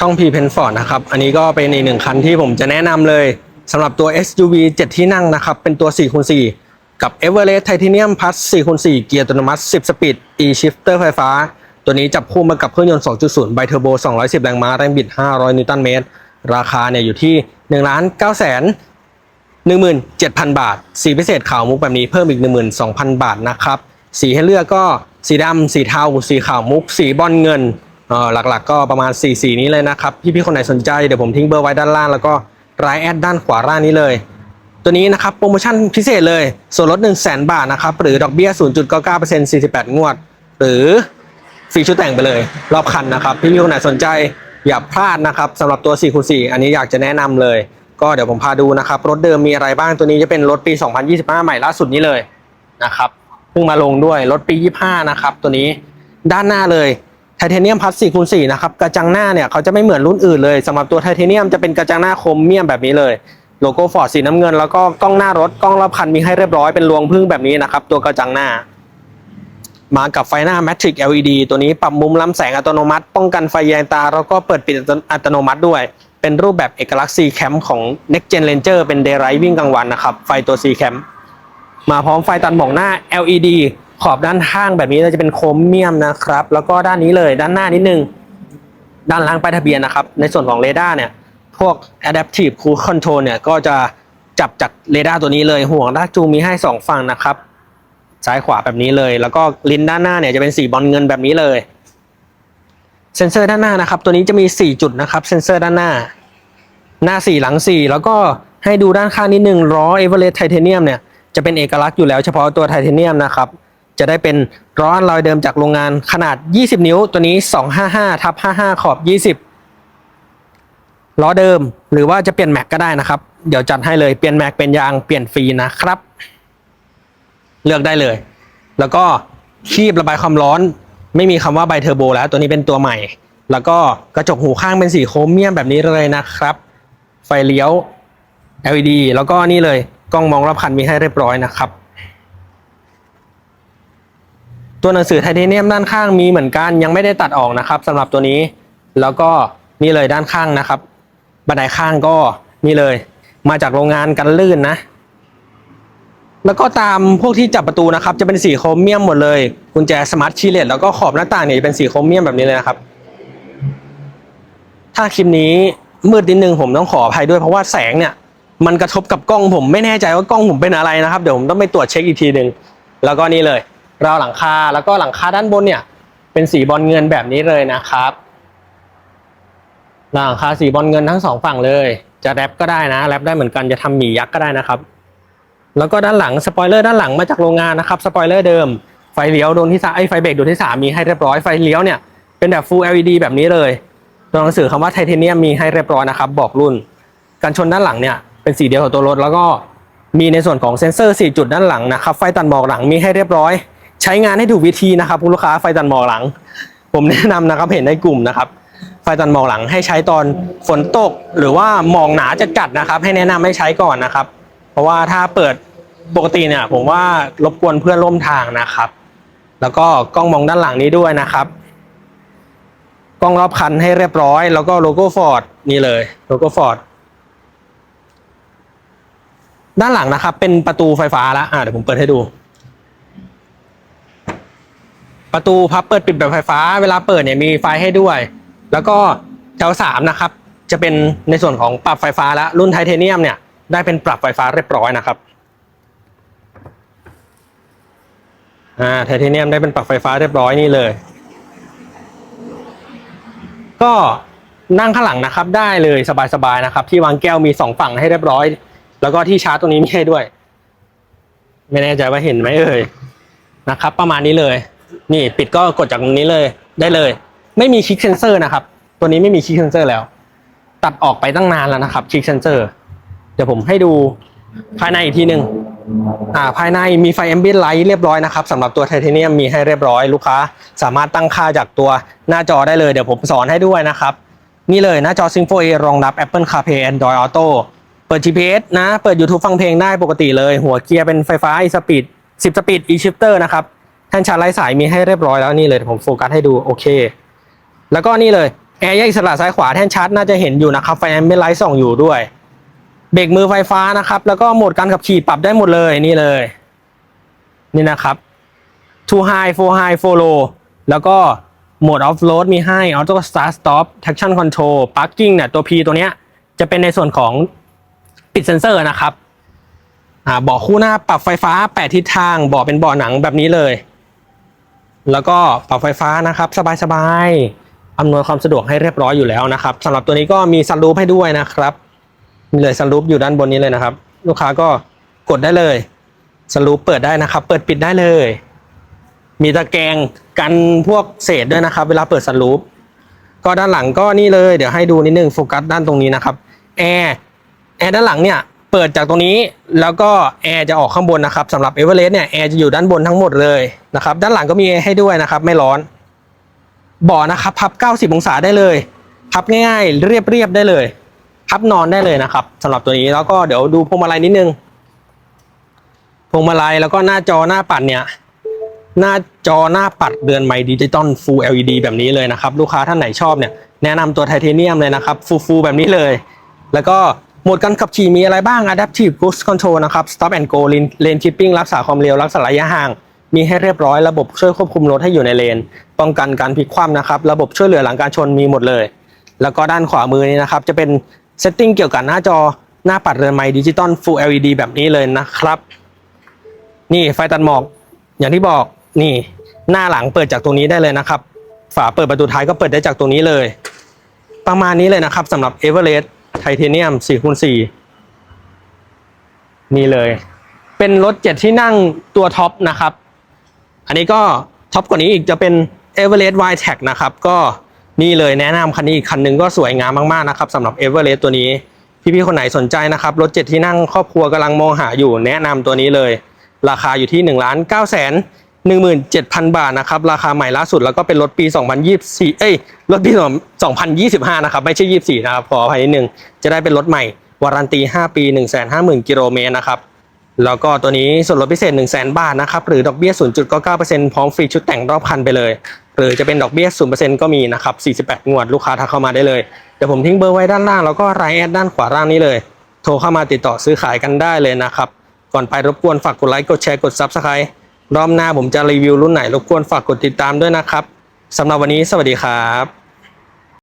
ช่อง P p e n f o r d นะครับ อันนี้ก็เป็นอีกหนึ่งคันที่ผมจะแนะนำเลยสำหรับตัว SUV 7 ที่นั่งนะครับ เป็นตัว 4x4 กับ Everest Titanium Plus 4x4 เกียร์อัตโนมัติ 10 สปีด e-shifter ไฟฟ้า ตัวนี้จับคู่มากับเครื่องยนต์ 2.0 ไบเทอร์โบ 210 แรงม้า แรงบิด 500 นิวตันเมตร ราคาเนี่ยอยู่ที่ 1 9 9 0 0 17,000 บาท สีพิเศษขาวมุกแบบนี้เพิ่มอีก 12,000 บาทนะครับ สีให้เลือกก็สีดำ สีเทา สีขาวมุก สีบอลเงิน หลักๆ ก็ประมาณสีสีนี้เลยนะครับ พี่ๆคนไหนสนใจเดี๋ยวผมทิ้งเบอร์ไว้ด้านล่างแล้วก็รายแอดด้านขวาล่างนี้เลย ตัวนี้นะครับโปรโมชั่นพิเศษเลย ส่วนลด 1 0 0 0 0แบาทนะครับ หรือดอกเบี้ย 0.99% 48 งวด หรือฟรีชุดแต่งไปเลย รอบคันนะครับ พี่ๆคนไหนสนใจอย่าพลาดนะครับสำหรับตัว4คูณ4อันนี้อยากจะแนะนำเลย ก็เดี๋ยวผมพาดูนะครับรถเดิมมีอะไรบ้างตัวนี้จะเป็นรถปี 2025 ใหม่ล่าสุดนี้เลยนะครับเพิ่งมาลงด้วยรถปี 25 นะครับตัวนี้ด้านหน้าเลย ไทเทเนียมพัส4คูณ4นะครับกระจังหน้าเนี่ยเขาจะไม่เหมือนรุ่นอื่นเลยสำหรับตัวไทเทเนียมจะเป็นกระจังหน้าคมเมียมแบบนี้เลยโลโก้ฟอร์ดสีน้ำเงิน แล้วก็กล้องหน้ารถกล้องรอบคันมีให้เรียบร้อยเป็นรวงพึ่งแบบนี้นะครับตัวกระจังหน้า มากับไฟหน้า Matrix LED ตัวนี้ปรับมุมล้ำแสงอัตโนมัติ ป้องกันไฟแยงตา แล้วก็เปิดปิดอัตโนมัติด้วย เป็นรูปแบบเอกลักษณ์ C Cam ของ Next Gen Ranger เป็น Daylight วิ่งกลางวันนะครับไฟตัว C Cam มาพร้อมไฟตัดหมอกหน้า LED ขอบด้านข้างแบบนี้จะเป็นโครเมียมนะครับ แล้วก็ด้านนี้เลยด้านหน้านิดนึง ด้านล่างป้ายทะเบียนนะครับ ในส่วนของเรดาร์เนี่ย พวก Adaptive Cruise Control เนี่ย ก็จะจับจากเรดาร์ตัวนี้เลยห่วงลากจูงมีให้ 2 ฝั่งนะครับ ซ้ายขวาแบบนี้เลย แล้วก็ลิ้นด้านหน้าเนี่ยจะเป็นสีบอลเงินแบบนี้เลย เซ็นเซอร์ด้านหน้านะครับ ตัวนี้จะมี 4 จุดนะครับ เซ็นเซอร์ด้านหน้า หน้า 4 หลัง 4 แล้วก็ให้ดูด้านข้างนิดนึงล้อเอเวอเรสต์ไทเทเนียมเนี่ยจะเป็นเอกลักษณ์อยู่แล้วเฉพาะตัวไทเทเนียมนะครับ จะได้เป็นล้ออันลอยเดิมจากโรงงานขนาด 20 นิ้วตัวนี้ 255ทับ55 ขอบ 20 ล้อเดิมหรือว่าจะเปลี่ยนแม็กก็ได้นะครับ เดี๋ยวจัดให้เลยเปลี่ยนแม็กเป็นยางเปลี่ยนฟรีนะครับ เลือกได้เลย แล้วก็คีบระบายความร้อน ไม่มีคำว่าไบเทอร์โบแล้วตัวนี้เป็นตัวใหม่ แล้วก็กระจกหูข้างเป็นสีโครเมียมแบบนี้เลยนะครับ ไฟเลี้ยว LED แล้วก็นี่เลยกล้องมองรอบคันมีให้เรียบร้อยนะครับ ตัวหนังสือไทเทเนียมด้านข้างมีเหมือนกันยังไม่ได้ตัดออกนะครับสำหรับตัวนี้ แล้วก็นี่เลยด้านข้างนะครับ บันไดข้างก็นี่เลย มาจากโรงงานกันลื่นนะ แล้วก็ตามพวกที่จับประตูนะครับ จะเป็นสีโครเมียมหมดเลยกุญแจสมาร์ทคีเลตแล้วก็ขอบหน้าต่างเนี่ยจะเป็นสีโครเมียมแบบนี้เลยนะครับ ถ้าคลิปนี้มืดนิดนึงผมต้องขออภัยด้วยเพราะว่าแสงเนี่ยมันกระทบกับกล้องผมไม่แน่ใจว่ากล้องผมเป็นอะไรนะครับ เดี๋ยวผมต้องไปตรวจเช็คอีกทีหนึ่งแล้วก็นี่เลย ราวหลังคาแล้วก็หลังคาด้านบนเนี่ย เป็นสีบอลเงินแบบนี้เลยนะครับหลังคาสีบอลเงินทั้งสองฝั่งเลย จะแรปก็ได้นะแรปได้เหมือนกันจะทำหมียักษ์ก็ได้นะครับ แล้วก็ด้านหลังสปอยเลอร์ด้านหลังมาจากโรงงานนะครับสปอยเลอร์เดิมไฟเลี้ยวโดนที่สามไอ้ไฟเบรกโดนที่สามมีให้เรียบร้อยไฟเลี้ยวเนี่ยเป็นแบบ Full LED แบบนี้เลยตัวหนังสือคำว่าไทเทเนียมมีให้เรียบร้อยนะครับ บอกรุ่นกันชนด้านหลังเนี่ยเป็นสีเดียวกับตัวรถแล้วก็มีในส่วนของเซ็นเซอร์ 4 จุดด้านหลังนะครับไฟตัดหมอกหลังมีให้เรียบร้อย ใช้งานให้ถูกวิธีนะครับคุณลูกค้าไฟตัดหมอกหลัง ผมแนะนำนะครับเห็นในกลุ่มนะครับ ไฟตัดหมอกหลังให้ใช้ตอนฝนตก หรือว่าหมอกหนาจะกัดนะครับ ให้แนะนำให้ใช้ก่อนนะครับ เพราะว่าถ้าเปิดปกติเนี่ยผมว่ารบกวนเพื่อนร่วมทางนะครับ แล้วก็กล้องมองด้านหลังนี้ด้วยนะครับ กล้องรอบคันให้เรียบร้อย แล้วก็โลโก้ฟอร์ดนี่เลยโลโก้ฟอร์ดด้านหลังนะครับ เป็นประตูไฟฟ้าแล้วอ่าเดี๋ยวผมเปิดให้ดู ประตูพับเปิดปิดแบบไฟฟ้า เวลาเปิดเนี่ยมีไฟให้ด้วย แล้วก็แถวสามนะครับ จะเป็นในส่วนของปรับไฟฟ้าแล้วรุ่นไทเทเนียมเนี่ยได้เป็นปรับไฟฟ้าเรียบร้อยนะครับอ่าไทเทเนียมได้เป็นปรับไฟฟ้าเรียบร้อยนี่เลย ก็นั่งข้างหลังนะครับ ได้เลยสบายๆนะครับ ที่วางแก้วมีสองฝั่งให้เรียบร้อย แล้วก็ที่ชาร์จตรงนี้มีให้ด้วย ไม่แน่ใจว่าเห็นไหมเอ่ยนะครับ ประมาณนี้เลย นี่ปิดก็กดจากตรงนี้เลยได้เลย ไม่มีคลิกเซนเซอร์นะครับ ตัวนี้ไม่มีคลิกเซนเซอร์แล้ว ตัดออกไปตั้งนานแล้วนะครับคลิกเซนเซอร์เดี๋ยวผมให้ดูภายในอีกทีหนึ่งอ่าภายในมีไฟแอมเบียนไลท์เรียบร้อยนะครับสำหรับตัวไทเทเนียมมีให้เรียบร้อยลูกค้า สามารถตั้งค่าจากตัวหน้าจอได้เลยเดี๋ยวผมสอนให้ด้วยนะครับ นี่เลยหน้าจอ s y n f o A รองรับ Apple CarPlay Android Auto เปิด GPS นะ เปิด YouTube ฟังเพลงได้ปกติเลย หัวเกียร์เป็นไฟฟ้า e-speed 10สปีด e-shifter นะครับ แท่นชาร์จไร้สายมีให้เรียบร้อยแล้วนี่เลยผมโฟกัสให้ดูโอเค แล้วก็นี่เลยแอร์แยกอิสระซ้ายขวาแท่นชาร์จน่าจะเห็นอยู่นะครับไฟแอมเบไลท์ส่องอยู่ด้วยเบรกมือไฟฟ้านะครับ แล้วก็โหมดการขับขี่ปรับได้หมดเลยนี่เลย นี่นะครับ two high four high four low แล้วก็โหมด off road มีให้ auto start stop traction control parking เนี่ยตัว P ตัวเนี้ยจะเป็นในส่วนของปิดเซ็นเซอร์นะครับอ่าเบาะคู่หน้าปรับไฟฟ้า 8 ทิศทางเบาะเป็นเบาะหนังแบบนี้เลย แล้วก็ปรับไฟฟ้านะครับ สบายๆอำนวยความสะดวกให้เรียบร้อยอยู่แล้วนะครับสำหรับตัวนี้ก็มีซันรูปให้ด้วยนะครับมีเลยซันรูปอยู่ด้านบนนี้เลยนะครับ ลูกค้าก็กดได้เลยซันรูปเปิดได้นะครับ เปิดปิดได้เลย มีตะแกรงกันพวกเศษด้วยนะครับ เวลาเปิดซันรูปก็ด้านหลังก็นี่เลย เดี๋ยวให้ดูนิดนึงโฟกัสด้านตรงนี้นะครับแอร์แอร์ด้านหลังเนี่ย เปิดจากตรงนี้แล้วก็แอร์จะออกข้างบนนะครับสำหรับเอเวอเรสต์เนี่ยแอร์จะอยู่ด้านบนทั้งหมดเลยนะครับด้านหลังก็มีแอร์ให้ด้วยนะครับไม่ร้อนเบาะนะครับพับ 90 องศาได้เลยพับง่ายๆ เรียบๆได้เลยพับนอนได้เลยนะครับสำหรับตัวนี้แล้วก็เดี๋ยวดูพวงมาลัยนิดนึงพวงมาลัยแล้วก็หน้าจอหน้าปัดเนี่ยหน้าจอหน้าปัดเดือนใหม่ดิจิตอล Full LED แบบนี้เลยนะครับ ลูกค้าท่านไหนชอบเนี่ยแนะนำตัวไทเทเนียมเลยนะครับฟูฟูแบบนี้เลย แล้วก็ หมดการขับขี่มีอะไรบ้าง Adaptive Cruise Control นะครับ Stop and Go Lane Keeping รักษาความเร็ว รักษาระยะห่าง มีให้เรียบร้อย ระบบช่วยควบคุมรถให้อยู่ในเลน ป้องกันการพลิกคว่ำนะครับ ระบบช่วยเหลือหลังการชนมีหมดเลย แล้วก็ด้านขวามือนี้นะครับ จะเป็นเซตติ้งเกี่ยวกับหน้าจอ หน้าปัดเรือนไม้ดิจิตอล Full LED แบบนี้เลยนะครับ นี่ไฟตัดหมอก อย่างที่บอก นี่ หน้าหลังเปิดจากตรงนี้ได้เลยนะครับ ฝาเปิดประตูท้ายก็เปิดได้จากตรงนี้เลย ประมาณนี้เลยนะครับสำหรับ Everest e v e r e s t Titanium 4คูณ4นี่เลย เป็นรถเจ็ดที่นั่งตัวท็อปนะครับ อันนี้ก็ท็อปกว่านี้อีกจะเป็น e v e r e s t Y t e c นะครับ ก็นี่เลยแนะนำคันนี้อีกคันหนึ่งก็สวยงามมากๆนะครับสำหรับ e v e r e s t ตัวนี้ พี่ๆคนไหนสนใจนะครับ รถเจ็ดที่นั่งครอบครัวกำลังมองหาอยู่แนะนำตัวนี้เลย ราคาอยู่ที่1นึ่งล้านเก้าแสน หนึ่งหมื่นเจ็ดพันบาทนะครับ ราคาใหม่ล่าสุดแล้วก็เป็นรถปี 2024 เอ้ย รถปี 2025 นะครับ ไม่ใช่ 24 นะครับ ขออภัยนิดนึง จะได้เป็นรถใหม่ วารันตี 5 ปี 150,000 กิโลเมตรนะครับ แล้วก็ตัวนี้ส่วนลดพิเศษ 1 0 0 0 0 0 บาทนะครับ หรือดอกเบี้ย 0.99%พร้อมฟรีชุดแต่งรอบคันไปเลย หรือจะเป็นดอกเบี้ย 0%ก็มีนะครับ 48 งวด ลูกค้าทักเข้ามาได้เลย เดี๋ยวผมทิ้งเบอร์ไว้ด้านล่างแล้วก็รายแอดด้านขวาล่างนี้เลย โทรเข้ามาติดต่อซื้อขายกันได้เลยนะครับ ก่อนไปรบกวนฝากกดไลค์ กดแชร์ กด Subscribe รอบหน้าผมจะรีวิวรุ่นไหนรบกวนฝากกดติดตามด้วยนะครับสำหรับวันนี้สวัสดีครับ